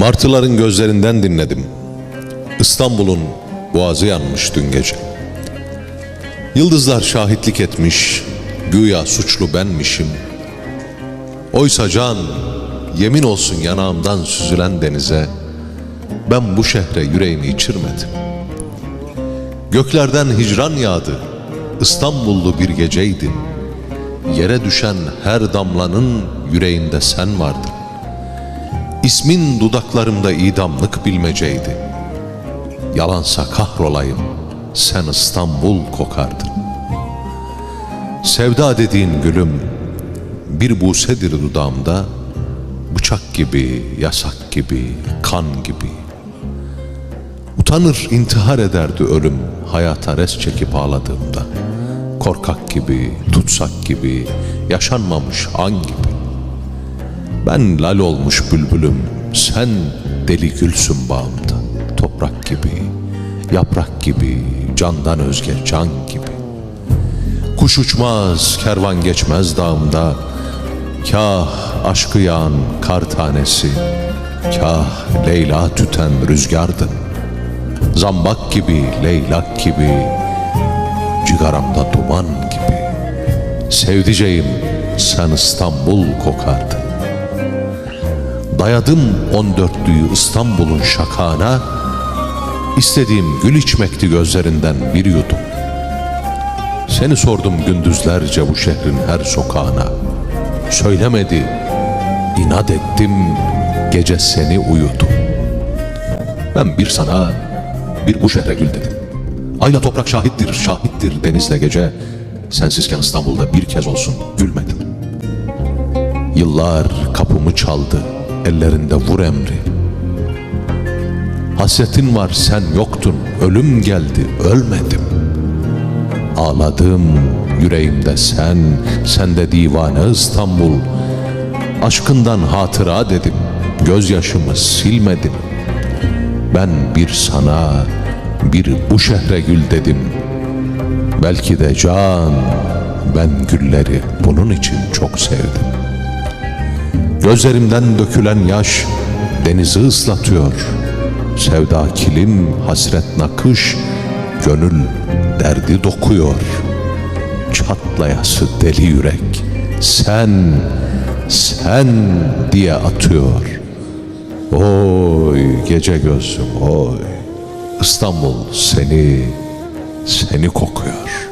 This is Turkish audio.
Martıların gözlerinden dinledim. İstanbul'un boğazı yanmış dün gece. Yıldızlar şahitlik etmiş, güya suçlu benmişim. Oysa can, yemin olsun yanağımdan süzülen denize, ben bu şehre yüreğimi içirmedim. Göklerden hicran yağdı, İstanbullu bir geceydi. Yere düşen her damlanın yüreğinde sen vardın. İsmin dudaklarımda idamlık bilmeceydi. Yalansa kahrolayım, sen İstanbul kokardın. Sevda dediğin gülüm, bir busedir dudağımda, bıçak gibi, yasak gibi, kan gibi. Utanır intihar ederdi ölüm, hayata res çekip ağladığımda. Korkak gibi, tutsak gibi, yaşanmamış an gibi. Ben lal olmuş bülbülüm, sen deli gülsün bağımda. Toprak gibi, yaprak gibi, candan özge can gibi. Kuş uçmaz, kervan geçmez dağımda. Kah aşkı yağan kar tanesi, kah Leyla tüten rüzgardın. Zambak gibi, leylak gibi, cigaramda duman gibi. Sevdiceğim, sen İstanbul kokardın. Dayadım on dörtlüyü İstanbul'un şakağına, istediğim gül içmekti gözlerinden bir yudum. Seni sordum gündüzlerce bu şehrin her sokağına. Söylemedi, inat ettim, gece seni uyudum. Ben bir sana, bir bu şehre gül dedim. Ayla toprak şahittir, şahittir denizle gece. Sensizken İstanbul'da bir kez olsun gülmedim. Yıllar kapımı çaldı, ellerinde vur emri. Hasretin var sen yoktun, ölüm geldi, ölmedim. Ağladım yüreğimde sen, sende divane İstanbul. Aşkından hatıra dedim, gözyaşımı silmedim. Ben bir sana, bir bu şehre gül dedim. Belki de can, ben gülleri bunun için çok sevdim. Gözlerimden dökülen yaş denizi ıslatıyor. Sevda kilim, hasret nakış, gönül derdi dokuyor. Çatlayası deli yürek, sen, sen diye atıyor. Oy gece gözüm oy, İstanbul seni, seni kokuyor.''